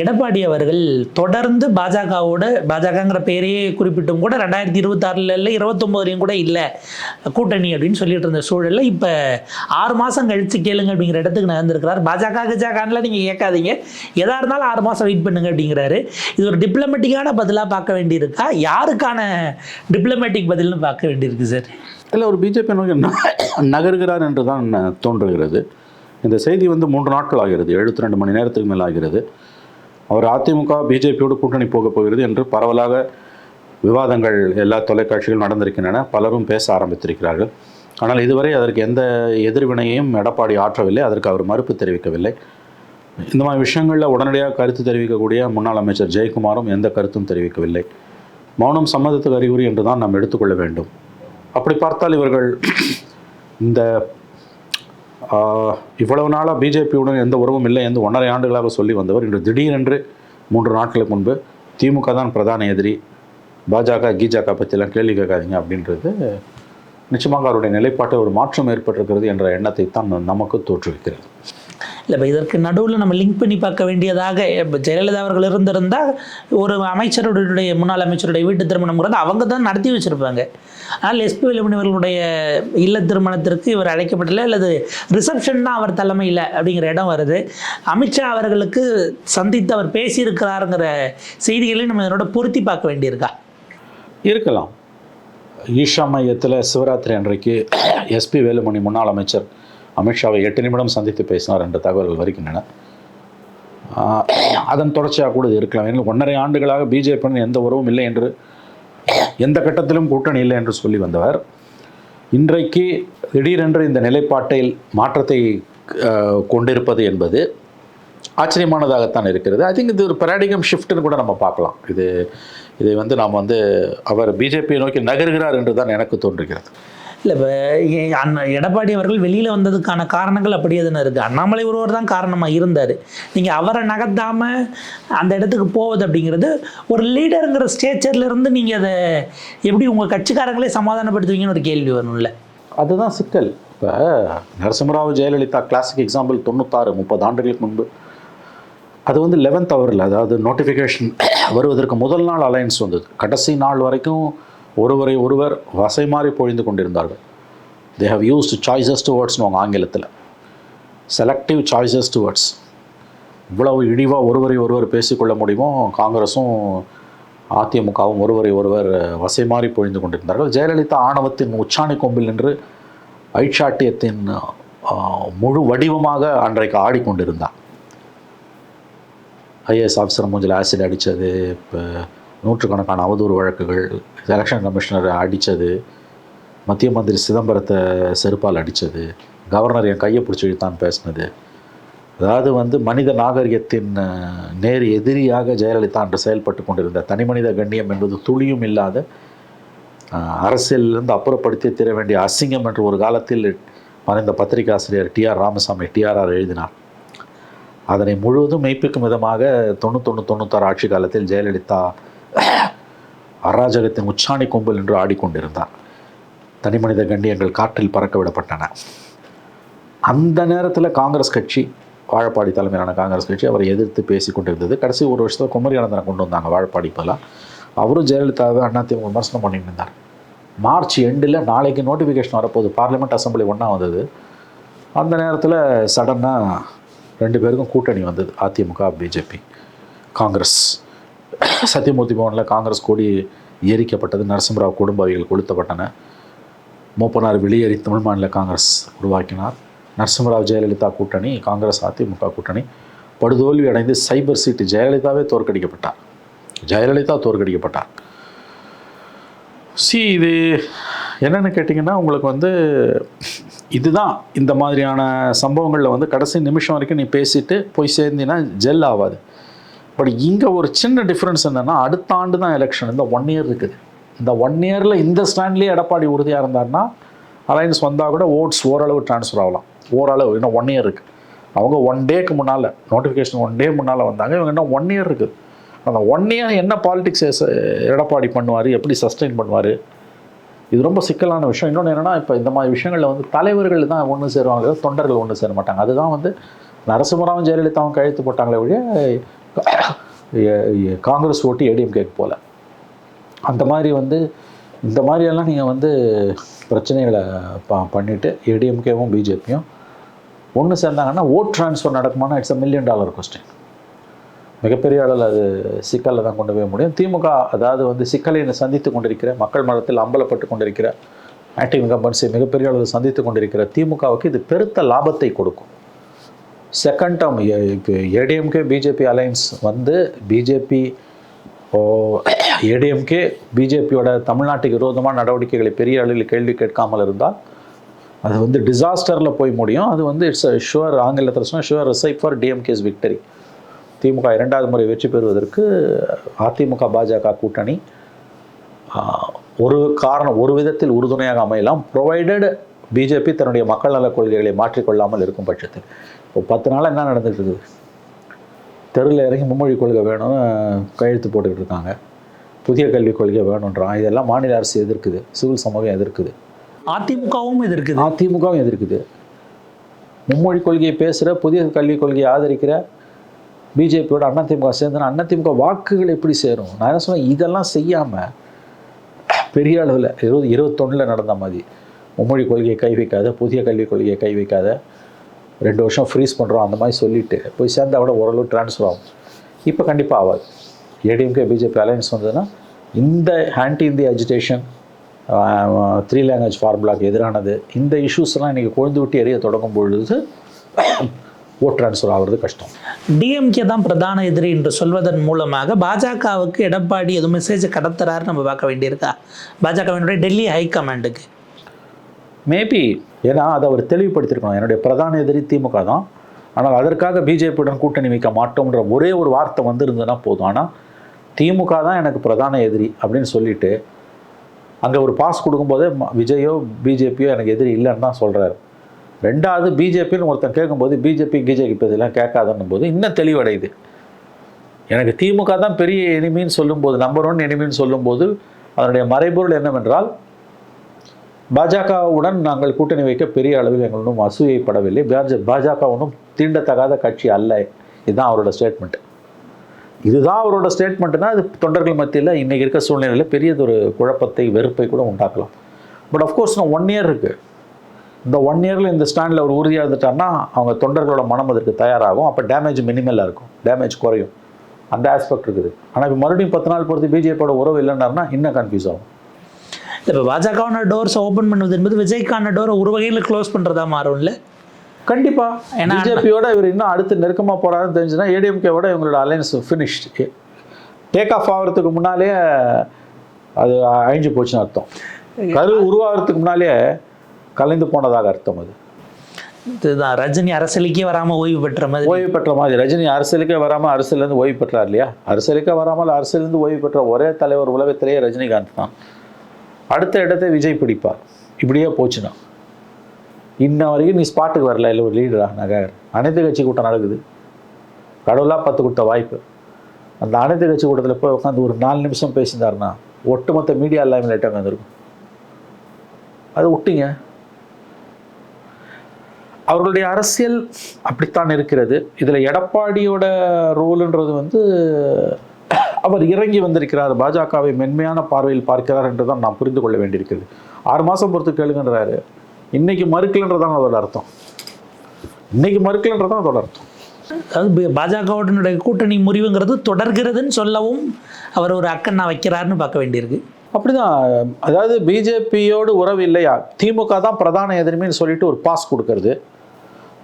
எடப்பாடி அவர்கள் தொடர்ந்து பாஜகவோட பாஜகங்கிற பேரையே குறிப்பிட்டும் கூட ரெண்டாயிரத்தி இருபத்தாறுல இல்லை இருபத்தொம்போதுலையும் கூட இல்லை. கூட்டணி அப்படின்னு சொல்லிட்டு இருந்த சூழலில் இப்போ ஆறு மாதம் கழிச்சு கேளுங்க அப்படிங்கிற இடத்துக்கு நகர்ந்துருக்கிறார். பாஜக கஜாகான்லாம் நீங்கள் கேட்காதீங்க. எதாக இருந்தாலும் ஆறு மாதம் வெயிட் பண்ணுங்க அப்படிங்கிறாரு. இது ஒரு டிப்ளமேட்டிக்கான பதிலாக பார்க்க வேண்டியிருக்கா? யாருக்கான டிப்ளமேட்டிக் பதில்னு பார்க்க வேண்டியிருக்கு சார்? இல்லை ஒரு பிஜேபி நகர்கிறார் என்று தான் தோன்றுகிறது. இந்த செய்தி வந்து மூன்று நாட்கள் ஆகிறது. எழுபத்தி ரெண்டு மணி நேரத்துக்கு மேல் ஆகிறது. அவர் அதிமுக பிஜேபியோடு கூட்டணி போகப் போகிறது என்று பரவலாக விவாதங்கள் எல்லா தொலைக்காட்சிகளும் நடந்திருக்கின்றன. பலரும் பேச ஆரம்பித்திருக்கிறார்கள். ஆனால் இதுவரை அதற்கு எந்த எதிர்வினையையும் எடப்பாடி ஆற்றவில்லை. அதற்கு அவர் மறுப்பு தெரிவிக்கவில்லை. இந்த மாதிரி விஷயங்களில் உடனடியாக கருத்து தெரிவிக்கக்கூடிய முன்னாள் அமைச்சர் ஜெயக்குமாரும் எந்த கருத்தும் தெரிவிக்கவில்லை. மௌனம் சம்மதத்துக்கு அறிகுறி என்று தான் நாம் எடுத்துக்கொள்ள வேண்டும். அப்படி பார்த்தால் இவர்கள் இந்த இவ்வளவு நாளாக பிஜேபியுடன் எந்த உறவும் இல்லை என்று ஒன்றரை ஆண்டுகளாக சொல்லி வந்தவர் இன்று திடீரென்று மூன்று நாட்களுக்கு முன்பு திமுக தான் பிரதான எதிரி. பாஜக கீஜாக பற்றிலாம் கேள்வி கேட்காதீங்க அப்படின்றது நிச்சயமாக அவருடைய நிலைப்பாட்டில் ஒரு மாற்றம் ஏற்பட்டிருக்கிறது என்ற எண்ணத்தை தான் நமக்கு தோற்றுவிக்கிறது. இல்லை இப்போ இதற்கு நடுவில் நம்ம லிங்க் பண்ணி பார்க்க வேண்டியதாக இப்போ ஜெயலலிதா அவர்கள் இருந்திருந்தால் ஒரு அமைச்சருடைய முன்னாள் அமைச்சருடைய வீட்டு திருமணம்ங்கிறது அவங்க தான் நடத்தி வச்சுருப்பாங்க. ஆனால் எஸ்பி வேலுமணி அவர்களுடைய இல்ல திருமணத்திற்கு இவர் அழைக்கப்படலை அல்லது ரிசப்ஷன் தான் அவர் தலைமையில் அப்படிங்கிற இடம் வருது. அமித்ஷா அவர்களுக்கு சந்தித்து அவர் பேசியிருக்கிறாருங்கிற செய்திகளையும் நம்ம இதனோட பொருத்தி பார்க்க வேண்டியிருக்கா? இருக்கலாம். ஈஷா மையத்தில் சிவராத்திரி அன்றைக்கு எஸ்பி வேலுமணி முன்னாள் அமைச்சர் அமித்ஷாவை எட்டு நிமிடம் சந்தித்து பேசினார் என்ற தகவல்கள் வருகின்றன. அதன் தொடர்ச்சியாக கூட இது இருக்கலாம். ஏன்னா ஒன்றரை ஆண்டுகளாக பிஜேபியுடன் எந்த உறவும் இல்லை என்று எந்த கட்டத்திலும் கூட்டணி இல்லை என்று சொல்லி வந்தவர். இன்றைக்கு திடீரென்று இந்த நிலைப்பாட்டில் மாற்றத்தை கொண்டிருப்பது என்பது ஆச்சரியமானதாகத்தான் இருக்கிறது. ஐ திங்க் இது ஒரு பெராடிகம் ஷிஃப்ட்னு கூட நம்ம பார்க்கலாம். இது இதை வந்து நாம் வந்து அவர் பிஜேபியை நோக்கி நகர்கிறார் என்று தான் எனக்கு தோன்றுகிறது. இல்லை இப்போ அண்ணா எடப்பாடி அவர்கள் வெளியில் வந்ததுக்கான காரணங்கள் அப்படியே தானே இருக்குது அண்ணாமலை ஒருவர் தான் காரணமாக இருந்தார். நீங்கள் அவரை நகர்த்தாமல் அந்த இடத்துக்கு போவது அப்படிங்கிறது ஒரு லீடருங்கிற ஸ்டேச்சர்லேருந்து நீங்கள் அதை எப்படி உங்கள் கட்சிக்காரங்களே சமாதானப்படுத்துவீங்கன்னு ஒரு கேள்வி வரும்ல அதுதான் சிக்கல். இப்போ நரசிம்மராவ் ஜெயலலிதா கிளாசிக் எக்ஸாம்பிள் தொண்ணூத்தாறு முப்பது ஆண்டுகளுக்கு முன்பு. அது வந்து லெவன்த் ஹவரில் அதாவது நோட்டிஃபிகேஷன் வருவதற்கு முதல் நாள் அலையன்ஸ் வந்தது. கடைசி நாள் வரைக்கும் ஒருவரை ஒருவர் வசை மாறி பொழிந்து கொண்டிருந்தார்கள். தே ஹவ் யூஸ்ட் சாய்ஸஸ் டுவர்ட்ஸ்னு அவங்க ஆங்கிலத்தில். செலக்டிவ் சாய்ஸஸ் டுவர்ட்ஸ் இவ்வளவு இழிவாக ஒருவரை ஒருவர் பேசிக்கொள்ள முடியுமோ? காங்கிரஸும் அதிமுகவும் ஒருவரை ஒருவர் வசை மாறி பொழிந்து கொண்டிருந்தார்கள். ஜெயலலிதா ஆணவத்தின் உச்சாணி கொம்பில் நின்று ஐட்சாட்டியத்தின் முழு வடிவமாக அன்றைக்கு ஆடிக்கொண்டிருந்தார் ஐஏஎஸ் ஆஃபீஸர் மூஞ்சில் ஆசிட் அடித்தது இப்போ நூற்றுக்கணக்கான அவதூறு வழக்குகள் எலெக்ஷன் கமிஷனரை அடித்தது மத்திய மந்திரி சிதம்பரத்தை செருப்பால் அடித்தது கவர்னர் என் கையை பிடிச்சி இழுத்தான் பேசினது. அதாவது வந்து மனித நாகரிகத்தின் நேர் எதிரியாக ஜெயலலிதா என்று செயல்பட்டு கொண்டிருந்த தனிமனித கண்ணியம் என்பது துளியும் இல்லாத அரசியலிருந்து அப்புறப்படுத்தி தீர வேண்டிய அசிங்கம் என்று ஒரு காலத்தில் மறைந்த பத்திரிகை ஆசிரியர் டிஆர் ராமசாமி டிஆர்ஆர் எழுதினார். அதனை முழுவதும் மெய்ப்பிக்கும் விதமாக தொண்ணூத்தொன்று தொண்ணூத்தாறு ஆட்சி காலத்தில் ஜெயலலிதா அராஜகத்தின் உச்சாணி கொம்பல் என்று ஆடிக்கொண்டிருந்தார் தனிமனித கண்டியங்கள் காற்றில் பறக்க விடப்பட்டன அந்த நேரத்தில் காங்கிரஸ் கட்சி வாழப்பாடி தலைமையிலான காங்கிரஸ் கட்சி அவரை எதிர்த்து பேசி கொண்டிருந்தது. கடைசி ஒரு வருஷத்தில் குமரி ஆனந்தனை கொண்டு வந்தாங்க வாழப்பாடி இப்போலாம் அவரும் ஜெயலலிதாவை அதிமுக விமர்சனம் பண்ணிட்டு இருந்தார். மார்ச் எண்டில் நாளைக்கு நோட்டிஃபிகேஷன் வரப்போகுது. பார்லிமெண்ட் அசம்பிளி ஒன்றா வந்தது. அந்த நேரத்தில் சடனாக ரெண்டு பேருக்கும் கூட்டணி வந்தது. அதிமுக பிஜேபி காங்கிரஸ். சத்தியமூர்த்தி பவனில் காங்கிரஸ் கொடி எரிக்கப்பட்டது நரசிம்மராவ் குடும்பாவிகள் கொளுத்தப்பட்டன. மூப்பனார் வெளியேறி தமிழ் மாநில காங்கிரஸ் உருவாக்கினார். நரசிம்மராவ் ஜெயலலிதா கூட்டணி காங்கிரஸ் அதிமுக கூட்டணி. படுதோல்வி அடைந்து சைபர் சீட்டு ஜெயலலிதாவே தோற்கடிக்கப்பட்டார். ஜெயலலிதா தோற்கடிக்கப்பட்டார். சி இது என்னென்னு கேட்டிங்கன்னா உங்களுக்கு வந்து இதுதான் இந்த மாதிரியான சம்பவங்களில் வந்து கடைசி நிமிஷம் வரைக்கும் நீ பேசிட்டு போய் சேர்ந்தீங்கன்னா ஜெல் ஆகாது பட் இங்கே ஒரு சின்ன டிஃப்ரென்ஸ் என்னென்னா அடுத்த ஆண்டு தான் எலெக்ஷன் இந்த ஒன் இயர் இருக்குது. இந்த ஒன் இயரில் இந்த ஸ்டாண்ட்லேயே எடப்பாடி உறுதியாக இருந்தாருன்னா அலையன்ஸ் வந்தால் கூட ஓட்ஸ் ஓரளவு ட்ரான்ஸ்ஃபர் ஆகலாம். ஓரளவு இன்னும் ஒன் இயர் இருக்குது அவங்க ஒன் டேக்கு முன்னால் நோட்டிஃபிகேஷன் ஒன் டே முன்னால் வந்தாங்க. இவங்க இன்னும் ஒன் இயர் இருக்குது அந்த ஒன் இயர் என்ன பாலிடிக்ஸ் எடப்பாடி பண்ணுவார்? எப்படி சஸ்டெயின் பண்ணுவார்? இது ரொம்ப சிக்கலான விஷயம். இன்னொன்று என்னென்னா இப்போ இந்த மாதிரி விஷயங்களில் வந்து தலைவர்கள் தான் ஒன்று சேருவாங்க தொண்டர்கள் ஒன்று சேர மாட்டாங்க. அதுதான் வந்து நரசிம்மராவும் ஜெயலலிதாவும் கழுத்து போட்டாங்களே ஒழிய காங்கிரஸ் ஓட்டு ஏடிஎம்கேக்கு போல. அந்த மாதிரி வந்து இந்த மாதிரியெல்லாம் நீங்கள் வந்து பிரச்சனைகளை ப பண்ணிவிட்டு ஏடிஎம்கேவும் பிஜேபியும் ஒன்று சேர்ந்தாங்கன்னா vote transfer நடக்குமானா it's a million dollar question மிகப்பெரிய அளவில் அது சிக்கலில் தான் கொண்டு போய் முடியும். திமுக அதாவது வந்து சிக்கலை சந்தித்து கொண்டிருக்கிற மக்கள் மனத்தில் அம்பலப்பட்டு கொண்டிருக்கிற ஆக்டிவ் கம்பன்ஸை மிகப்பெரிய அளவில் சந்தித்து கொண்டிருக்கிற திமுகவுக்கு இது பெருத்த லாபத்தை கொடுக்கும். செகண்ட் டேர்ம் இப்போ ஏடிஎம்கே பிஜேபி அலையன்ஸ் வந்து பிஜேபி ஏடிஎம்கே பிஜேபியோட தமிழ்நாட்டுக்கு விரோதமான நடவடிக்கைகளை பெரிய அளவில் கேள்வி கேட்காமல் இருந்தால் அது வந்து டிசாஸ்டரில் போய் முடியும். அது வந்து இட்ஸ் ஷுவர் ஆங்கிலத்தில் சொன்னால் sure recipe for DMK's victory DMK இரண்டாவது முறை வெற்றி பெறுவதற்கு அதிமுக பாஜக கூட்டணி ஒரு காரணம் ஒரு விதத்தில் உறுதுணையாக அமையலாம் ப்ரொவைடட் பிஜேபி தன்னுடைய மக்கள் நலக் கொள்கைகளை மாற்றிக்கொள்ளாமல் இருக்கும் பட்சத்தில். இப்போ பத்து நாள் என்ன நடந்துட்டு இருக்குது தெருவில் இறங்கி மும்மொழி கொள்கை வேணும்னு கையெழுத்து போட்டுக்கிட்டு இருக்காங்க. புதிய கல்விக் கொள்கை வேணுன்றான் இதெல்லாம் மாநில அரசு எதிர்க்குது. சிவில் சமூகம் எதிர்க்குது. அதிமுகவும் இது இருக்குது அதிமுகவும் எதிர்க்குது. மும்மொழி கொள்கையை பேசுகிற புதிய கல்விக் கொள்கையை ஆதரிக்கிற பிஜேபியோட அதிமுக சேர்ந்துனா அதிமுக வாக்குகள் எப்படி சேரும்? நான் என்ன சொன்னேன்? இதெல்லாம் செய்யாமல் பெரிய அளவில் இருபது இருபத்தொன்னில் நடந்த மாதிரி. மும்மொழி கொள்கையை கை வைக்காத புதிய கல்விக் கொள்கையை கை வைக்காத ரெண்டு வருஷம் ஃப்ரீஸ் பண்ணுறோம் அந்த மாதிரி சொல்லிட்டு போய் சேர்ந்தால் கூட ஓரளவு ட்ரான்ஸ்ஃபர் ஆகும். இப்போ கண்டிப்பாக ஆகாது. ஏடிஎம்கே பிஜேபி அலையன்ஸ் வந்ததுன்னா இந்த ஆன்டி இந்திய அஜிடேஷன் த்ரீ லாங்குவேஜ் ஃபார்முலாக்கு எதிரானது இந்த இஷ்யூஸ்லாம் இன்றைக்கி கொழுந்து விட்டு எரிய தொடங்கும் பொழுது ஓட் ட்ரான்ஸ்ஃபர் ஆகிறது கஷ்டம். டிஎம்கே தான் பிரதான எதிரி என்று சொல்வதன் மூலமாக பாஜகவுக்கு எடப்பாடி எதுவும் மெசேஜ் கடத்துறாரு நம்ம பார்க்க வேண்டியிருக்கா? பாஜகவினுடைய டெல்லி ஹைகமாண்டுக்கு மேபி ஏன்னா அதை அவர் தெளிவுபடுத்தியிருக்கணும். என்னுடைய பிரதான எதிரி திமுக தான். ஆனால் அதற்காக பிஜேபியுடன் கூட்டணி வைக்க மாட்டோம்ன்ற ஒரே ஒரு வார்த்தை வந்திருந்ததுன்னா போதும். ஆனால் திமுக தான் எனக்கு பிரதான எதிரி அப்படின்னு சொல்லிட்டு அங்கே ஒரு பாஸ் கொடுக்கும்போதே ம- விஜயோ பிஜேபியோ எனக்கு எதிரி இல்லைன்னு தான் சொல்கிறாரு ரெண்டாவது பிஜேபின்னு ஒருத்தன் கேட்கும்போது பிஜேபி பிஜேபி இதெல்லாம் கேட்காதன்னும் போது இன்னும் தெளிவடையுது. எனக்கு திமுக தான் பெரிய எனிமின்னு சொல்லும்போது நம்பர் ஒன் எனிமின்னு சொல்லும்போது அதனுடைய மறைபொருள் என்னவென்றால் பாஜகவுடன் நாங்கள் கூட்டணி வைக்க பெரிய அளவில் எங்கள் ஒன்றும் அசூயப்படவில்லை. பாஜ பாஜக ஒன்றும் தீண்டத்தகாத கட்சி அல்ல. இதுதான் அவரோட ஸ்டேட்மெண்ட் இதுதான் அவரோட ஸ்டேட்மெண்ட்னா அது தொண்டர்கள் மத்தியில் இன்றைக்கி இருக்க சூழ்நிலையில் பெரியதொரு குழப்பத்தை வெறுப்பை கூட உண்டாக்கலாம். பட் அஃப்கோர்ஸ் நான் ஒன் இயர் இருக்குது இந்த ஒன் இயரில் இந்த ஸ்டாண்டில் அவர் உறுதியாக இருந்துட்டாருன்னா அவங்க தொண்டர்களோட மனம் அதற்கு தயாராகும். அப்போ டேமேஜ் மினிமலாக இருக்கும். டேமேஜ் குறையும். அந்த ஆஸ்பெக்ட் இருக்குது. ஆனால் இப்போ மறுபடியும் பத்து நாள் பொறுத்து பிஜேபியோட உறவு இல்லைன்னாருன்னா இன்னும் கன்ஃபியூஸ் ஆகும். இப்போ பாஜகவான டோர்ஸ் ஓப்பன் பண்ணுவது என்பது விஜய்க்கான டோரை ஒரு வகையில் க்ளோஸ் பண்ணுறதா மாறும்ல? கண்டிப்பா. ஏன்னா- பிஜேபியோட இவர் இன்னும் அடுத்து நெருக்கமா போறாருன்னு தெரிஞ்சுன்னா ஏடிஎம்கேவோட இவங்களோட அலையன்ஸ் ஃபினிஷ்டு டேக் ஆஃப் ஆகிறதுக்கு முன்னாலே அது அழிஞ்சு போச்சுன்னு அர்த்தம். கரு உருவாகிறதுக்கு முன்னாலே கலைந்து போனதாக அர்த்தம் அது. இதுதான் ரஜினி அரசியலுக்கே வராமல் ஓய்வு பெற்ற மாதிரி. ஓய்வு பெற்ற மாதிரி. ரஜினி அரசியலுக்கே வராமல் அரசியலேருந்து ஓய்வு பெற்றார் இல்லையா? அரசியலுக்கே வராமல் அரசியலேருந்து ஓய்வு பெற்ற ஒரே தலைவர் உலகத்திலேயே ரஜினிகாந்த் தான். அடுத்த இடத்தை விஜய் பிடிப்பார். இப்படியே போச்சுன்னா. இன்ன வரைக்கும் நீ ஸ்பாட்டுக்கு வரல இல்லை ஒரு லீடரா நகர். அனைத்து கட்சி கூட்டம் நடக்குது. கடவுளாக பத்து கொடுத்த வாய்ப்பு. அந்த அனைத்து கட்சி கூட்டத்தில் போய் உட்காந்து ஒரு நாலு நிமிஷம் பேசியிருந்தாருன்னா ஒட்டுமொத்த மீடியா எல்லாமே லேட்டாக வந்திருக்கும். அதை விட்டீங்க அவர்களுடைய அரசியல் அப்படித்தான் இருக்கிறது. இதில் எடப்பாடியோட ரோலுன்றது வந்து அவர் இறங்கி வந்திருக்கிறார். பாஜகவை மென்மையான பார்வையில் பார்க்கிறார் என்று தான் நாம் புரிந்து கொள்ள வேண்டியிருக்கிறது. ஆறு மாதம் பொறுத்து கேளுங்கன்றாரு. இன்னைக்கு மறுக்கலன்றதான் அதோட அர்த்தம். இன்னைக்கு மறுக்கலன்றதான் அதோட அர்த்தம். அதாவது பாஜகவுடனுடைய கூட்டணி முறிவுங்கிறது தொடர்கிறதுன்னு சொல்லவும் அவர் ஒரு அக்கண்ணா வைக்கிறாருன்னு பார்க்க வேண்டியிருக்கு. அப்படிதான். அதாவது பிஜேபியோடு உறவு இல்லையா? திமுக தான் பிரதான எதிர்மைன்னு சொல்லிட்டு ஒரு பாஸ் கொடுக்கறது.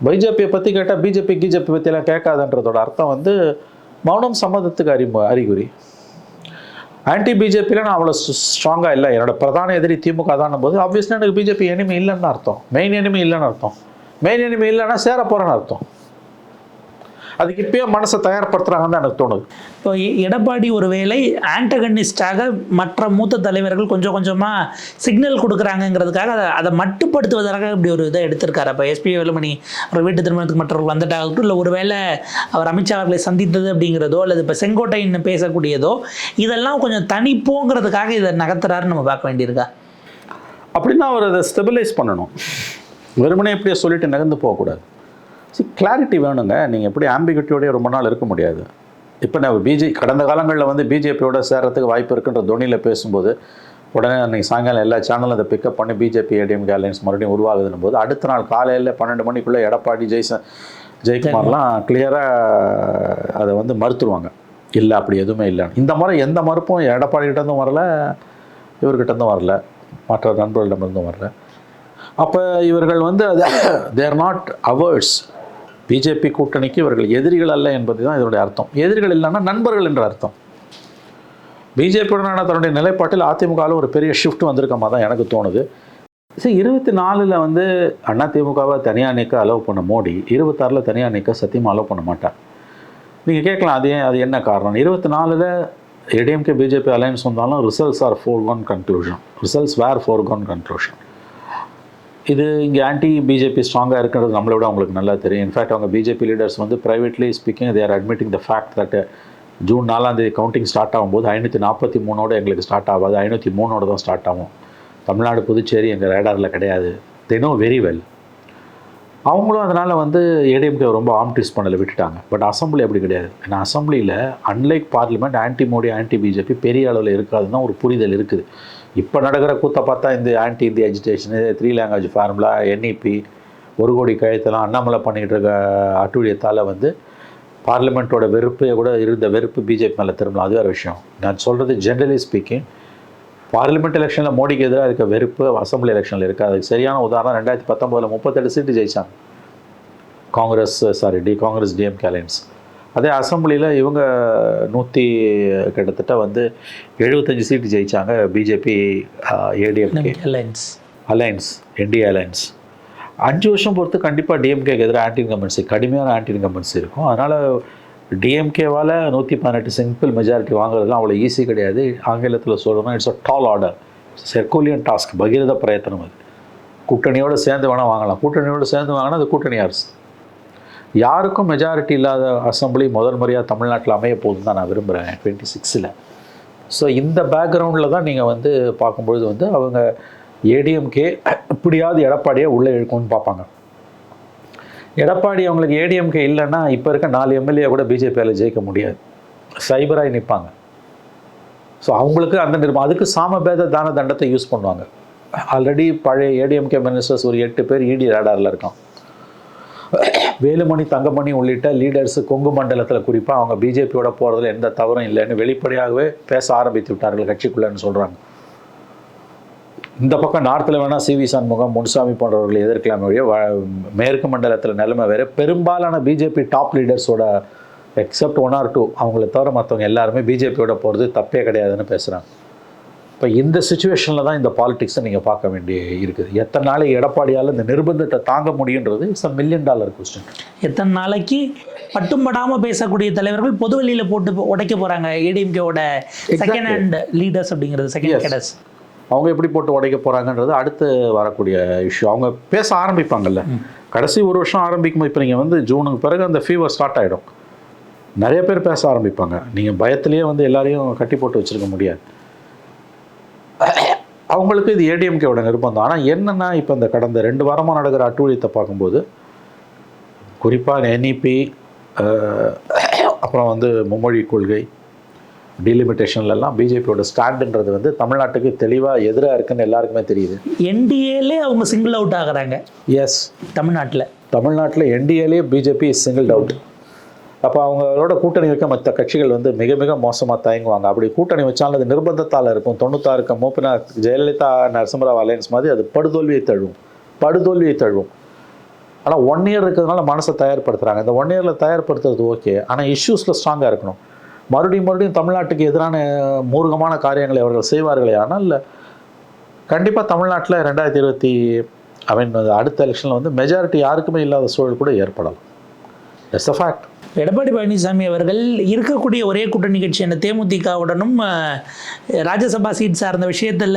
பிஜேபியை பற்றி கேட்டால் பிஜேபி கிஜேபி பற்றியெல்லாம் கேட்காதுன்றதோட அர்த்தம் வந்து மௌனம் சம்மதத்துக்கு அறிமு அறிகுறி. ஆன்டி பிஜேபியில் நான் அவ்வளோ ஸ்ட்ராங்காக இல்லை. என்னோட பிரதான எதிரி திமுக தான் போது ஆப்வியஸ்லி எனக்கு பிஜேபி எனிமி இல்லைன்னு அர்த்தம். மெயின் எனிமி இல்லைன்னு அர்த்தம். மெயின் எனிமி இல்லைன்னா சேர போகிறேன்னு அர்த்தம். அதுக்கு இப்பயே மனசை தயார்படுத்துகிறாங்கன்னு தான் எனக்கு தோணுது. இப்போ எடப்பாடி ஒருவேளை ஆண்டகனிஸ்டாக மற்ற மூத்த தலைவர்கள் கொஞ்சம் கொஞ்சமாக சிக்னல் கொடுக்குறாங்கங்கிறதுக்காக அதை அதை மட்டுப்படுத்துவதற்காக இப்படி ஒரு இதை எடுத்திருக்காரு. அப்போ எஸ்பி வேலுமணி அவர் வீட்டு திருமணத்துக்கு மற்றவர்கள் வந்துட்டாகட்டும் இல்லை ஒருவேளை அவர் அமித்ஷா அவர்களை சந்தித்தது அப்படிங்கிறதோ அல்லது இப்போ செங்கோட்டைன்னு பேசக்கூடியதோ இதெல்லாம் கொஞ்சம் தனிப்போங்கிறதுக்காக இதை நகர்த்துறாருன்னு நம்ம பார்க்க வேண்டியிருக்கா? அப்படின்னா அவர் அதை ஸ்டெபிலைஸ் பண்ணணும். வெறுமனே இப்படியே சொல்லிட்டு நகர்ந்து போகக்கூடாது. சி கிளாரிட்டி வேணுங்க. நீங்கள் எப்படி ஆம்பிகிட்டியோடய ரொம்ப நாள் இருக்க முடியாது. இப்போ நான் பிஜே கடந்த காலங்களில் வந்து பிஜேபியோட சேர்றதுக்கு வாய்ப்பு இருக்குன்ற துணியில் பேசும்போது உடனே அன்றைக்கி சாயங்காலம் எல்லா சேனலும் அதை பிக்கப் பண்ணி பிஜேபி ஏடிஎம் அலையன்ஸ் மறுபடியும் உருவாகுதுன்னு போது அடுத்த நாள் காலையில் பன்னெண்டு மணிக்குள்ளே எடப்பாடி ஜெய்ச ஜெயக்குமார்லாம் கிளியராக அதை வந்து மறுத்துருவாங்க. இல்லை அப்படி எதுவுமே இல்லைன்னு இந்த முறை எந்த மறுப்பும் எடப்பாடி கிட்டேருந்தும் வரல இவர்கிட்டேருந்தும் வரல. மற்ற நண்பர்களிடமிருந்தும் வரல. அப்போ இவர்கள் வந்து அது தேர் நாட் அவர்ஸ் பிஜேபி கூட்டணிக்கு இவர்கள் எதிரிகள் அல்ல என்பது தான் இதனுடைய அர்த்தம். எதிரிகள் இல்லைன்னா நண்பர்கள் என்ற அர்த்தம். பிஜேபியுடனான தன்னுடைய நிலைப்பாட்டில் அதிமுகவில் ஒரு பெரிய ஷிஃப்ட் வந்திருக்க மாதிரி தான் எனக்கு தோணுது. சரி இருபத்தி நாலில் வந்து அதிமுகவை தனியாக நிற்க அலோவ் பண்ண மோடி இருபத்தாறில் தனியாக நிற்க சத்தியமாக அலோவ் பண்ண மாட்டார். நீங்கள் கேட்கலாம் அது ஏன் அது என்ன காரணம்? இருபத்தி நாலில் ஏடிஎம்கே பிஜேபி அலையன்ஸ் வந்தாலும் results are foregone conclusion results were foregone conclusion இது இங்கே ஆன்டி பிஜேபி ஸ்ட்ராங்காக இருக்கிறது நம்மளை விட அவங்களுக்கு நல்லா தெரியும். இன்ஃபேக்ட் அவங்க பிஜேபி லீடர்ஸ் வந்து privately speaking they're admitting the fact that June நாலாம் தேதி கவுண்டிங் ஸ்டார்ட் ஆகும்போது ஐநூற்றி நாற்பத்தி மூணோட எங்களுக்கு ஸ்டார்ட் ஆகாது. ஐநூற்றி மூணோட தான் ஸ்டார்ட் ஆகும். தமிழ்நாடு புதுச்சேரி எங்கள் ரேடாரில் கிடையாது. தினோ வெரி வெல் அவங்களும் அதனால் வந்து ஏடிஎம்கே ரொம்ப ஆம்டிஸ் பண்ணல விட்டுட்டாங்க. பட் அசம்பிளி அப்படி கிடையாது. ஏன்னா அசம்பிளியில் unlike parliament anti Modi anti BJP பெரிய அளவில் இருக்காதுன்னு ஒரு புரிதல் இருக்குது. இப்போ நடக்கிற கூத்தை பார்த்தா இந்த ஆன்டி இந்தி அஜிடேஷனு த்ரீ லாங்குவேஜ் ஃபார்முலா என்இபி ஒரு கோடி கழுத்தெல்லாம் அண்ணாமலை பண்ணிகிட்டு இருக்க அட்டுழியத்தால் வந்து பார்லிமெண்ட்டோட வெறுப்பே கூட இருந்த வெறுப்பு பிஜேபி மேலே திரும்பலாம். அது வேறு விஷயம். நான் சொல்கிறது ஜென்ரலி ஸ்பீக்கிங் பார்லிமெண்ட் எலெக்ஷனில் மோடிக்கு எதிராக இருக்க வெறுப்பு அசம்பிளி எலெக்ஷனில் இருக்குது. அதுக்கு சரியான உதாரணம் ரெண்டாயிரத்தி பத்தொம்போதில் முப்பத்தெட்டு சீட்டு ஜெயித்தாங்க Congress sorry the Congress DMK alliance அதே அசம்பிளியில் இவங்க நூற்றி கிட்டத்தட்ட வந்து எழுபத்தஞ்சு சீட்டு ஜெயிச்சாங்க BJP ADMK alliance alliance NDA alliance அஞ்சு வருஷம் பொறுத்து கண்டிப்பாக டிஎம்கேக்கு எதிராக ஆன்டி இன்கம்பன்சி கடுமையான ஆன்டி இன்கம்பன்சி இருக்கும். அதனால் டிஎம்கேவால் நூற்றி பதினெட்டு சிம்பிள் மெஜாரிட்டி வாங்குறதுலாம் அவ்வளோ ஈஸி கிடையாது. ஆங்கிலத்தில் சொல்லணும்னா it's a tall order Herculean task பகிரத பிரயத்தனம் அது. கூட்டணியோடு சேர்ந்து வேணால் வாங்கலாம். கூட்டணியோடு சேர்ந்து வாங்கினா அது கூட்டணி அரசு. யாருக்கும் மெஜாரிட்டி இல்லாத அசம்பிளி முதல் முறையாக தமிழ்நாட்டில் அமைய போகுதுன்னு தான் நான் விரும்புகிறேன் டுவெண்ட்டி சிக்ஸில் ஸோ இந்த பேக்ரவுண்டில் தான் நீங்கள் வந்து பார்க்கும்பொழுது வந்து அவங்க ஏடிஎம்கே இப்படியாவது எடப்பாடியை உள்ளே இழுக்கும்னு பார்ப்பாங்க. எடப்பாடி அவங்களுக்கு ஏடிஎம்கே இல்லைன்னா இப்போ இருக்க நாலு எம்எல்ஏ கூட பிஜேபியால் ஜெயிக்க முடியாது. சைபராகி நிற்பாங்க ஸோ அவங்களுக்கு அந்த நிர்மா அதுக்கு சாமபேத தான தண்டத்தை யூஸ் பண்ணுவாங்க. ஆல்ரெடி பழைய ஏடிஎம்கே மினிஸ்டர்ஸ் ஒரு எட்டு பேர் இடி ரேடாரில் இருக்கான். வேலுமணி தங்கமணி உள்ளிட்ட லீடர்ஸ் கொங்கு மண்டலத்தில் குறிப்பாக அவங்க பிஜேபியோட போகிறதுல எந்த தவறும் இல்லைன்னு வெளிப்படையாகவே பேச ஆரம்பித்து விட்டார்கள் கட்சிக்குள்ளேன்னு சொல்கிறாங்க இந்த பக்கம் நார்த்தில் வேணால் சிவி சண்முகம் முனுசாமி போன்றவர்களை எதிர்க்கலாம் ஒழிய மேற்கு மண்டலத்தில் நிலைமை வேறு. பெரும்பாலான பிஜேபி டாப் லீடர்ஸோட எக்ஸப்ட் ஒன் ஆர் டூ அவங்கள தவிர மற்றவங்க எல்லாருமே பிஜேபியோட போகிறது தப்பே கிடையாதுன்னு பேசுகிறாங்க இப்போ இந்த சுச்சுவேஷனில் தான் இந்த பாலிடிக்ஸை நீங்கள் பார்க்க வேண்டி இருக்குது. எத்தனை நாளைக்கு எடப்பாடியால் இந்த நிர்பந்தத்தை தாங்க முடியுன்றது it's a million dollar question எத்தனை நாளைக்கு பட்டும் படாமல் பேசக்கூடிய தலைவர்கள் பொது வெளியில் போட்டு உடைக்க போகிறாங்க ஏடிஎம்கேவோட செகண்ட் ஹேண்ட் லீடர்ஸ் அப்படிங்கிறது செகண்ட். கேடஸ் அவங்க எப்படி போட்டு உடைக்க போகிறாங்கன்றது அடுத்து வரக்கூடிய இஷ்யூ அவங்க பேச ஆரம்பிப்பாங்கல்ல. கடைசி ஒரு வருஷம் ஆரம்பிக்கும் இப்போ நீங்கள் வந்து ஜூனுக்கு பிறகு அந்த ஃபீவர் ஸ்டார்ட் ஆகிடும் நிறைய பேர் பேச ஆரம்பிப்பாங்க. நீங்கள் பயத்திலேயே வந்து எல்லாரையும் கட்டி போட்டு வச்சிருக்க முடியாது. அவங்களுக்கு இது ஏடிஎம்கேவோட நிர்பந்தம். ஆனால் என்னென்னா இப்போ இந்த கடந்த ரெண்டு வாரமாக நடக்கிற அட்டூழியத்தை பார்க்கும்போது குறிப்பாக என்இபி அப்புறம் வந்து மும்மொழி கொள்கை டீலிமிட்டேஷன்லலாம் பிஜேபியோட ஸ்டாண்டுன்றது வந்து தமிழ்நாட்டுக்கு தெளிவாக எதிராக இருக்குன்னு எல்லாருக்குமே தெரியுது. என்டிஏலே அவங்க சிங்கிள் அவுட் ஆகுறாங்க. எஸ் தமிழ்நாட்டில். தமிழ்நாட்டில் என்டிஏலே பிஜேபி சிங்கிள் அவுட் அப்போ அவங்களோட கூட்டணி வைக்க மற்ற கட்சிகள் வந்து மிக மிக மோசமாக தயங்குவாங்க. அப்படி கூட்டணி வச்சாலும் அது நிர்பந்தத்தால் இருக்கும். தொண்ணூத்தாறுக்கு மூப்பினா ஜெயலலிதா நரசிம்மராவ் அலையன்ஸ் மாதிரி அது படுதோல்வியை தழுவும். படுதோல்வியை தழுவும். ஆனால் ஒன் இயர் இருக்கிறதுனால மனசை தயார்படுத்துகிறாங்க இந்த ஒன் இயரில் தயார்படுத்துறது ஓகே ஆனால் இஷ்யூஸில் ஸ்ட்ராங்காக இருக்கணும். மறுபடியும் மறுபடியும் தமிழ்நாட்டுக்கு எதிரான மூர்க்கமான காரியங்களை அவர்கள் செய்வார்களே ஆனால் கண்டிப்பாக தமிழ்நாட்டில் ரெண்டாயிரத்தி இருபத்தி ஐ மீன் அடுத்த எலெக்ஷனில் வந்து மெஜாரிட்டி யாருக்குமே இல்லாத சூழல் கூட ஏற்படலாம். It's a fact Edappadi Palaniswami அவர்கள் இருக்கக்கூடிய ஒரே கூட்டணி கட்சியான தேமுதிகவுடனும் ராஜ்யசபா சீட் சார்ந்த விஷயத்தில்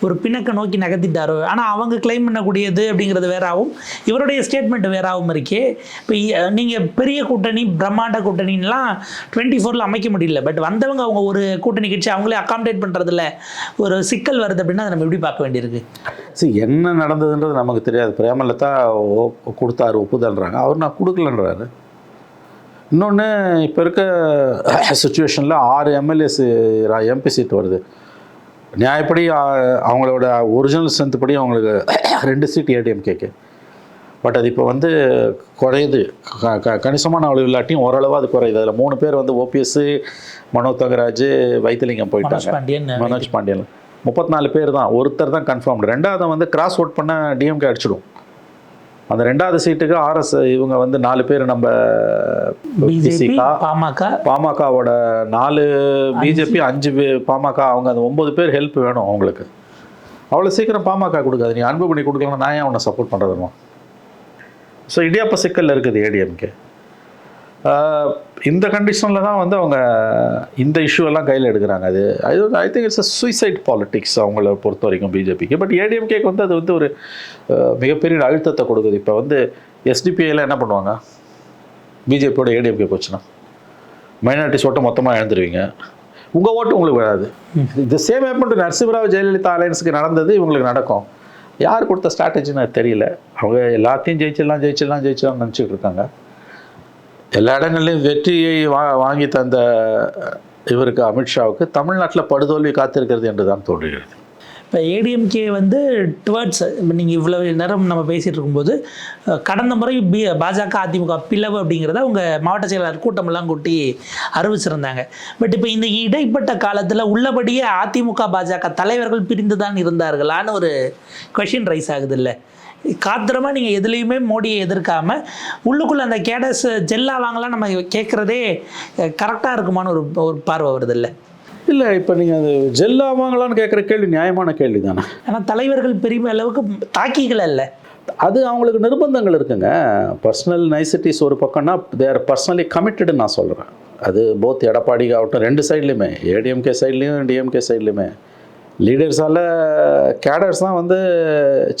ஒரு பிணக்க நோக்கி நகர்த்திட்டார்? ஆனால் அவங்க கிளைம் பண்ணக்கூடியது அப்படிங்கிறது வேறாவும் இவருடைய ஸ்டேட்மெண்ட் வேறாவும் இருக்கே. இப்போ நீங்கள் பெரிய கூட்டணி பிரம்மாண்ட கூட்டணின்லாம் டுவெண்ட்டி ஃபோரில் அமைக்க முடியல. பட் வந்தவங்க அவங்க ஒரு கூட்டணி கட்சி அவங்களே அக்காமடேட் பண்ணுறதுல ஒரு சிக்கல் வருது அப்படின்னா அதை நம்ம எப்படி பார்க்க வேண்டியிருக்கு? சரி என்ன நடந்ததுன்றது நமக்கு தெரியாது. பிரேமலதா ஓ- கொடுத்தாரு ஒப்புதல்றாங்க. அவர் நான் கொடுக்கலன்றாரு. இன்னொன்று இப்போ இருக்க சுச்சுவேஷனில் ஆறு எம்எல்ஏஸ் எம்பி சீட் வருது. நியாயப்படி அவங்களோட ஒரிஜினல் ஸ்ட்ரென்த் படி அவங்களுக்கு ரெண்டு சீட் ஏடிஎம்கேக்கு பட் அது இப்போ வந்து குறையுது. க- கணிசமான அளவு இல்லாட்டியும் ஓரளவு அது குறையுது. அதில் மூணு பேர் வந்து ஓபிஎஸ் மனோ தங்கராஜ் வைத்திலிங்கம் போயிட்டாங்க. பாண்டியன் மனோஜ் பாண்டியன். முப்பத்தி நாலு பேர் தான். ஒருத்தர் தான் கன்ஃபார்ம் ரெண்டாவது வந்து கிராஸ் ஓட் பண்ண டிஎம்கே அடிச்சிடும். அந்த ரெண்டாவது சீட்டுக்கு ஆர்எஸ் இவங்க வந்து நாலு பேர் நம்ம பிஜேபி பாமக. பாமகவோட நாலு பிஜேபி அஞ்சு. பாமக அவங்க அந்த ஒன்பது பேர் ஹெல்ப் வேணும் அவங்களுக்கு. அவ்வளோ சீக்கிரம் பாமக கொடுக்காது நீ அன்பு பண்ணி கொடுக்கலாம் நான் ஏன் அவனை சப்போர்ட் பண்ணுறதுமா ஸோ இடியாப்ப சிக்கல்ல இருக்குது ஏடிஎம்கே இந்த கண்டிஷனில் தான் வந்து அவங்க இந்த இஷ்யூ எல்லாம் கையில் எடுக்கிறாங்க. அது அது I think it's a suicide politics அவங்கள பொறுத்த வரைக்கும் பிஜேபிக்கு பட் ஏடிஎம்கேக்கு வந்து அது வந்து ஒரு மிகப்பெரிய அழுத்தத்தை கொடுக்குது. இப்போ வந்து எஸ்டிபிஐல என்ன பண்ணுவாங்க? பிஜேபியோட ஏடிஎம்கே போச்சுன்னா மைனாரிட்டிஸ் ஓட்டை மொத்தமாக இழந்துருவீங்க. உங்கள் ஓட்டு உங்களுக்கு விழாது இந்த சேம் ஹேப்பன் நரசிம்மராவ் ஜெயலலிதா அலையன்ஸுக்கு நடந்தது இவங்களுக்கு நடக்கும். யார் கொடுத்த ஸ்ட்ராட்டஜின்னு தெரியல. அவங்க எல்லாத்தையும் ஜெயிச்சிடலாம் ஜெயிச்சிடலாம் ஜெயிச்சிடலாம் நினச்சிட்டு இருக்காங்க. எல்லா இடங்கள்லையும் வெற்றியை வா வாங்கி தந்த இவருக்கு அமித்ஷாவுக்கு தமிழ்நாட்டில் படுதோல்வி காத்திருக்கிறது என்று தான் தோன்றுகிறது. இப்போ ஏடிஎம்கே வந்து டுவர்ட்ஸ் இப்போ நீங்கள் இவ்வளோ நேரம் நம்ம பேசிகிட்டு இருக்கும்போது கடந்த முறை பி பாஜக அதிமுக பிளவு அப்படிங்கிறத அவங்க மாவட்ட செயலாளர் கூட்டமெல்லாம் கூட்டி அறிவிச்சிருந்தாங்க. பட் இப்போ இந்த இடைப்பட்ட காலத்தில் உள்ளபடியே அதிமுக பாஜக தலைவர்கள் பிரிந்து தான் இருந்தார்களான்னு ஒரு கொஷின் ரைஸ் ஆகுது இல்லை காத்திரமாக நீங்கள் எதுலேயுமே மோடியை எதிர்க்காமல் உள்ளுக்குள்ளே அந்த கேடஸ் ஜெல்லாவாங்கலாம் நம்ம கேட்குறதே கரெக்டாக இருக்குமான்னு ஒரு ஒரு பார்வை வருது இல்லை இப்போ நீங்கள் அது ஜெல் ஆவாங்களான்னு கேட்குற கேள்வி நியாயமான கேள்வி தானே. ஆனால் தலைவர்கள் பெரிய அளவுக்கு தாக்கிகள் இல்லை அது அவங்களுக்கு நிர்பந்தங்கள் இருக்குங்க. பர்சனல் நைசிட்டிஸ் ஒரு பக்கம்னா தேர் பர்சனலி கமிட்டடுன்னு நான் சொல்கிறேன் அது போத் எடப்பாடி ஆகட்டும் ரெண்டு சைட்லையுமே. ஏடிஎம்கே சைட்லேயும் டிஎம்கே சைட்லையுமே. லீடர்ஸால் கேடர்ஸ் தான் வந்து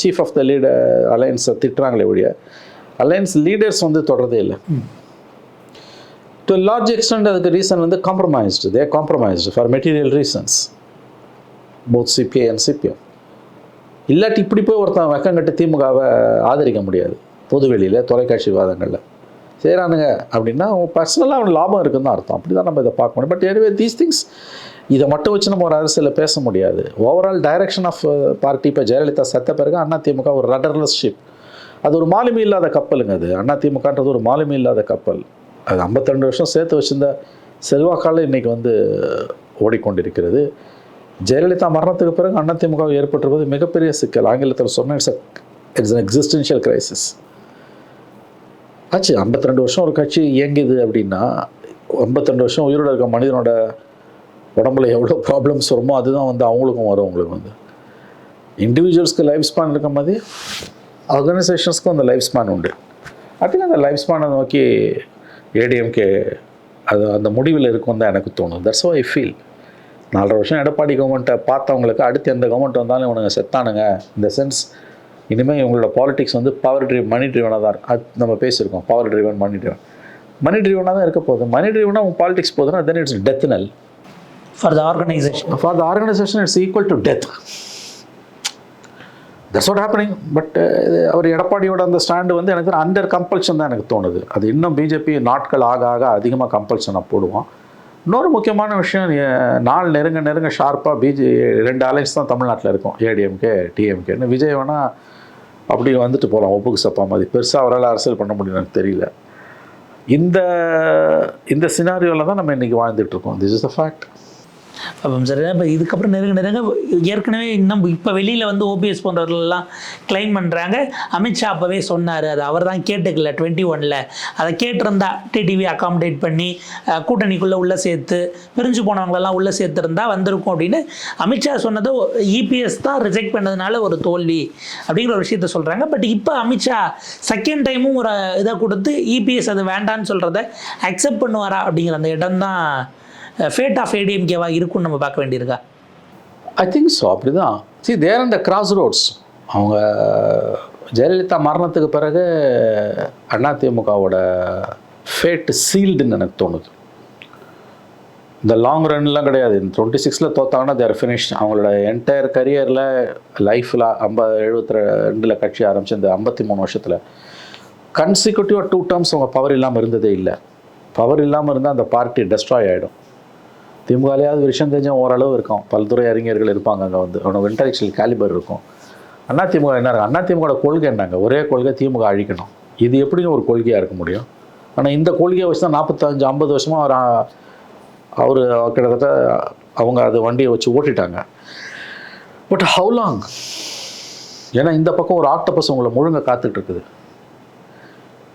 சீஃப் ஆஃப் த லீடர் அலையன்ஸை திட்டுறாங்களே ஒழிய அலையன்ஸ் லீடர்ஸ் வந்து தொடரதே இல்லை. டு லார்ஜ் எக்ஸ்டெண்ட் அதுக்கு ரீசன் வந்து compromised they compromised for material reasons both CBI and CBM இல்லாட்டி இப்படி போய் ஒருத்தன் வெக்கங்கட்டு திமுகவை ஆதரிக்க முடியாது. பொதுவெளியில் தொலைக்காட்சி விவாதங்களில் செய்கிறானுங்க அப்படின்னா அவன் பர்சனலாக அவன் லாபம் இருக்குன்னு தான் அர்த்தம். அப்படி தான் நம்ம இதை பார்க்க முடியும் பட் எனவே தீஸ் திங்ஸ் இதை மட்டும் வச்சு நம்ம ஒரு அரசியலில் பேச முடியாது. ஓவரால் டைரக்ஷன் ஆஃப் பார்ட்டி இப்போ ஜெயலலிதா செத்த பிறகு அண்ணா திமுக ஒரு ரடர்லஸ் ஷிப் அது ஒரு மாலுமி இல்லாத கப்பலுங்க அது. அண்ணா திமுகன்றது ஒரு மாலுமி இல்லாத கப்பல். அது 52 வருஷம் சேர்த்து வச்சிருந்த செல்வாக்கால் இன்றைக்கி வந்து ஓடிக்கொண்டிருக்கிறது. ஜெயலலிதா மரணத்துக்கு பிறகு அதிமுக ஏற்பட்டிருப்பது மிகப்பெரிய சிக்கல். ஆங்கிலத்தில் சொன்ன it's it's an existential crisis ஆச்சு 52 வருஷம் ஒரு கட்சி இயங்குது அப்படின்னா 52 வருஷம் உயிரோட இருக்க மனிதனோட உடம்புல எவ்வளோ ப்ராப்ளம்ஸ் வருமோ அதுதான் வந்து அவங்களுக்கும் வரும் உங்களுக்கு வந்து. இண்டிவிஜுவல்ஸ்க்கு லைஃப் ஸ்பான் இருக்க மாதிரி ஆர்கனைசேஷன்ஸ்க்கும் அந்த லைஃப் ஸ்பான் உண்டு. ஐ திங்க் அந்த லைஃப் ஸ்பானை நோக்கி ஏடிஎம்கே அது அந்த முடிவில் இருக்கும் தான் எனக்கு தோணும் தட்ஸ் ஐ ஃபீல் நாலரை வருஷம் எடப்பாடி கவர்மெண்ட்டை பார்த்தவங்களுக்கு அடுத்து எந்த கவர்மெண்ட் வந்தாலும் இவனுங்க செத்தானுங்க. இந்த சென்ஸ் இனிமேல் இவங்களோட பாலிடிக்ஸ் வந்து பவர் ட்ரிவ் மணி ட்ரிவனாக தான் இருக்கும் அது நம்ம பேசியிருக்கோம். Power driven money driven money ட்ரிவனாக தான் இருக்க போகுது. மணி ட்ரிவனாக உங்கள் பாலிடிக்ஸ் போகுதுன்னா then it's death knell for the organization for the organization it's equal to death that's what happening but அவர் எடப்பாடியோட அந்த ஸ்டாண்டு வந்து எனக்கு அண்டர் கம்பல்ஷன் தான் எனக்கு தோணுது. அது இன்னும் பிஜேபி நாட்கள் ஆக ஆக அதிகமாக கம்பல்ஷனை போடுவோம் இன்னொரு முக்கியமான விஷயம் நாள் நெருங்க நெருங்க ஷார்ப்பாக பிஜே ரெண்டு அலைன்ஸ் தான் தமிழ்நாட்டில் இருக்கும். ஏடிஎம்கே டிஎம்கேன்னு விஜய் வேணா அப்படி வந்துட்டு போகலாம் ஒப்புக்கு சப்பா மாதிரி. பெருசாக அவரால் அரசியல் பண்ண முடியும் எனக்கு தெரியல. இந்த இந்த சினாரியோவில் தான் நம்ம இன்றைக்கி வாழ்ந்துட்டுருக்கோம் this is a fact sir. இப்போ இதுக்கப்புறம் நெருங்க நெருங்க ஏற்கனவே இன்னும் இப்போ வெளியில் வந்து ஓபிஎஸ் போன்றவர்கள்லாம் கிளைம் பண்ணுறாங்க அமித்ஷா அப்போவே சொன்னார். அது அவர் தான் கேட்டுக்கல டுவெண்ட்டி ஒனில் அதை கேட்டிருந்தா டிடிவி அகாமடேட் பண்ணி கூட்டணிக்குள்ளே உள்ளே சேர்த்து பிரிஞ்சு போனவங்களெல்லாம் உள்ளே சேர்த்துருந்தா வந்திருக்கும் அப்படின்னு அமித்ஷா சொன்னது இபிஎஸ் தான் ரிஜெக்ட் பண்ணதுனால ஒரு தோல்வி அப்படிங்கிற ஒரு விஷயத்த சொல்கிறாங்க பட் இப்போ அமித்ஷா செகண்ட் டைமும் ஒரு இதை கொடுத்து இபிஎஸ் அது வேண்டான்னு சொல்கிறத அக்செப்ட் பண்ணுவாரா அப்படிங்கிற அந்த இடம் தான் ஃபேட் ஆஃப் ஏடிஎம்கேவாக இருக்கும்னு நம்ம பார்க்க வேண்டியிருக்கா? ஐ திங்க் ஸோ அப்படி தான் சி தேர் அந்த கிராஸ் ரோட்ஸ் அவங்க ஜெயலலிதா மரணத்துக்கு பிறகு அதிமுகவோட ஃபேட் சீல்டுன்னு எனக்கு தோணுது. இந்த லாங் ரன்லாம் கிடையாது. இந்த டுவெண்ட்டி சிக்ஸில் தோத்தாங்கன்னா தேர் ஃபினிஷ் அவங்களோட என்டையர் கரியரில் லைஃப்பில் ஐம்பது எழுபத்தி ரெண்டில் கட்சி ஆரம்பிச்சு இந்த ஐம்பத்தி மூணு வருஷத்தில் கன்சிக்யூட்டிவாக டூ டேர்ம்ஸ் அவங்க பவர் இல்லாமல் இருந்ததே இல்லை. பவர் இல்லாமல் இருந்தால் அந்த பார்ட்டி டெஸ்ட்ராய் ஆகிடும் திமுகலையாவது விஷயம் தெரிஞ்சால் ஓரளவு இருக்கும். பல்துறை அறிஞர்கள் இருப்பாங்க அங்கே வந்து. அவனோட இன்டலெக்சுவல் கேலிபர் இருக்கும். அண்ணா திமுக என்ன இருக்கும் அண்ணா திமுக கொள்கை என்னங்க? ஒரே கொள்கை திமுக அழிக்கணும். இது எப்படின்னு ஒரு கொள்கையாக இருக்க முடியும்? ஆனால் இந்த கொள்கையை வச்சு தான் நாற்பத்தஞ்சு ஐம்பது வருஷமாக அவர் அவர் கிட்டத்தட்ட அவங்க அது வண்டியை வச்சு ஓட்டிட்டாங்க. பட் ஹவு லாங் ஏன்னா இந்த பக்கம் ஒரு ஆக்டோபஸ் உங்களை முழுங்க காத்துட்டு இருக்குது.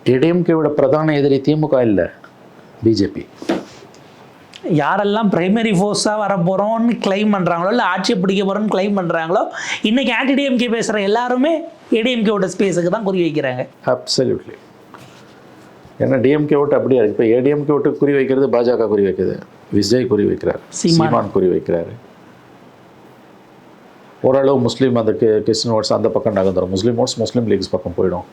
டிடிஎம்கேவோட பிரதான எதிரி திமுக இல்லை. பிஜேபி. யாரெல்லாம் பிரைமரி ஃபோர்ஸாக வர போகிறோம்னு கிளைம் பண்ணுறாங்களோ இல்லை ஆட்சியை பிடிக்க போகிறோம்னு கிளைம் பண்ணுறாங்களோ இன்றைக்கி ஆன்டிடிஎம்கே பேசுகிற எல்லாருமே ஏடிஎம்கேவோட ஸ்பேஸுக்கு தான் குறி வைக்கிறாங்க. அப்சல்யூட்லி ஏன்னா டிஎம்கே ஓட்டு அப்படியே இருக்கு? இப்போ ஏடிஎம்கே ஓட்டு குறி வைக்கிறது பாஜக குறி வைக்குது. விஜய் குறி வைக்கிறார். சீமான். குறி வைக்கிறாரு. ஓரளவு முஸ்லீம் அந்த கிறிஸ்டின் ஓட்ஸ் அந்த பக்கம் நகர்ந்துடும் முஸ்லீம் ஓட்ஸ் முஸ்லீம் லீக்ஸ் பக்கம் போயிடும்.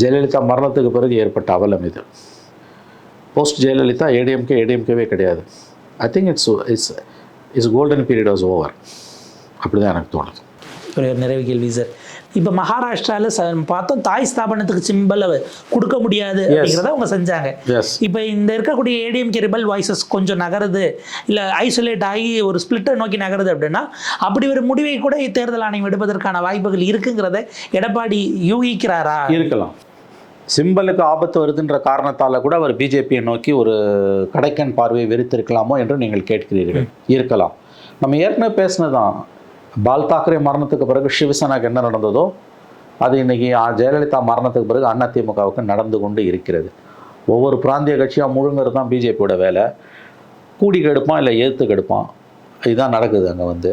ஜெயலலிதா மரணத்துக்கு பிறகு ஏற்பட்ட அவலம் இது. போஸ்ட் ஜெயலலிதா ஏடிஎம்கே ஏடிஎம்கேவே கிடையாது. I think it's it's it's golden period was over அப்படி தான் எனக்கு தோணுது. ஒரு நிறைவு கேள்வி சார் இப்போ மகாராஷ்டிராவில் ச பார்த்தோம் தாய் ஸ்தாபனத்துக்கு சிம்பல் கொடுக்க முடியாது அப்படிங்கிறத அவங்க செஞ்சாங்க. இப்போ இந்த இருக்கக்கூடிய ஏடிஎம்கே ரிபல் வாய்ஸஸ் கொஞ்சம் நகருது. இல்லை ஐசோலேட் ஆகி ஒரு ஸ்பிளிட்டை நோக்கி நகருது அப்படின்னா அப்படி ஒரு முடிவை கூட தேர்தல் ஆணையம் எடுப்பதற்கான வாய்ப்புகள் இருக்குங்கிறத எடப்பாடி யூகிக்கிறாரா? இருக்கலாம். சிம்பலுக்கு ஆபத்து வருதுன்ற காரணத்தால் கூட அவர் பிஜேபியை நோக்கி ஒரு கடைக்கன் பார்வையை வெறுத்திருக்கலாமோ என்று நீங்கள் கேட்கிறீர்கள். இருக்கலாம். நம்ம ஏற்கனவே பேசினதான் பால் தாக்கரே மரணத்துக்கு பிறகு சிவசேனாக்கு என்ன நடந்ததோ அது இன்னைக்கு ஜெயலலிதா மரணத்துக்கு பிறகு அதிமுகவுக்கு நடந்து கொண்டு இருக்கிறது. ஒவ்வொரு பிராந்திய கட்சியாக முழுங்கிறது தான் பிஜேபியோட வேலை. கூடி கெடுப்பான் இல்லை எதிர்த்து கெடுப்பான். இதுதான் நடக்குது அங்கே வந்து.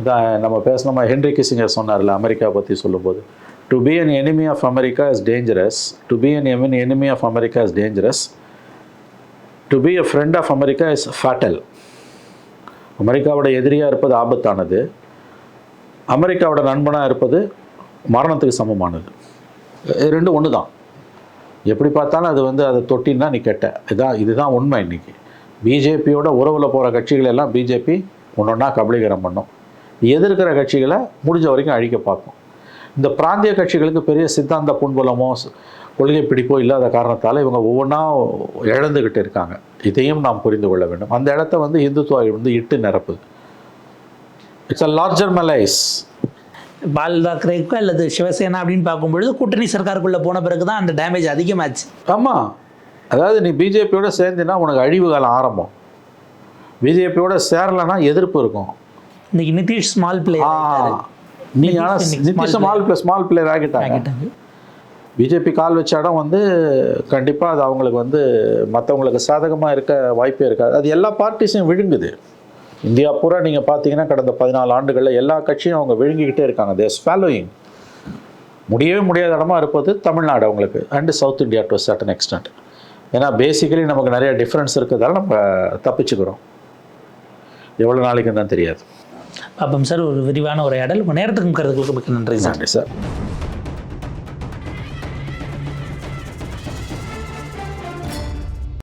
இதான் நம்ம பேசணுமா ஹென்ரி கிசிங்கர் சொன்னார்ல அமெரிக்கா பற்றி சொல்லும்போது. To be an enemy of America is dangerous to be an எமின் enemy of America is dangerous to be a friend of America is fatal அமெரிக்காவோட எதிரியாக இருப்பது ஆபத்தானது. அமெரிக்காவோட நண்பனாக இருப்பது மரணத்துக்கு சமமானது. ரெண்டும் ஒன்று தான் எப்படி பார்த்தாலும் அது வந்து அதை தொட்டின்னா நீ கெட்ட. இதான் இதுதான் உண்மை இன்றைக்கி பிஜேபியோட உறவில் போகிற கட்சிகள் எல்லாம் பிஜேபி ஒன்றா கபலீகரம் பண்ணும். எதிர்க்கிற கட்சிகளை முடிஞ்ச வரைக்கும் அழிக்க பார்க்கும். இந்த பிராந்திய கட்சிகளுக்கு பெரிய சித்தாந்த புண்பலமோ கொள்கை பிடிப்போ இல்லாத காரணத்தால் இவங்க ஒவ்வொன்றா இழந்துக்கிட்டு இருக்காங்க. இதையும் நாம் புரிந்து கொள்ள வேண்டும். அந்த இடத்த வந்து இந்துத்துவா வந்து இட்டு நிரப்புது it's a larger malaise Bal தாக்கரேக்கு அல்லது சிவசேனா அப்படின்னு பார்க்கும்பொழுது கூட்டணி சர்க்காருக்குள்ளே போன பிறகு தான் அந்த டேமேஜ் அதிகமாச்சு. ஆமாம் அதாவது நீ பிஜேபியோட சேர்ந்தினா உனக்கு அழிவு காலம் ஆரம்பம். பிஜேபியோட சேரலைன்னா எதிர்ப்பு இருக்கும். இன்னைக்கு நிதிஷ் ஸ்மால் பிளே ஆ, நீ ஆனால் Nitish Nitish small play small player ஆகிட்டாங்க. பிஜேபி கால் வச்ச இடம் வந்து கண்டிப்பாக அது அவங்களுக்கு வந்து மற்றவங்களுக்கு சாதகமாக இருக்க வாய்ப்பே இருக்காது. அது எல்லா பார்ட்டிஸையும் விழுங்குது. இந்தியா பூரா நீங்கள் பார்த்தீங்கன்னா கடந்த பதினாலு ஆண்டுகளில் எல்லா கட்சியும் அவங்க விழுங்கிக்கிட்டே இருக்காங்க. தேஸ் ஃபாலோயிங் முடியவே முடியாத இடமா இருப்பது தமிழ்நாடு அவங்களுக்கு and south India to certain extent ஏன்னா பேசிக்கலி நமக்கு நிறைய டிஃப்ரென்ஸ் இருக்கிறதால நம்ம தப்பிச்சுக்கிறோம். எவ்வளோ நாளைக்கு தான் தெரியாது. பார்ப்போம் சார் ஒரு விரிவான உரையாடல். உங்கள் நேரத்துக்கும் கருத்துக்களுக்கு மிக்க நன்றி சார். நன்றி சார்.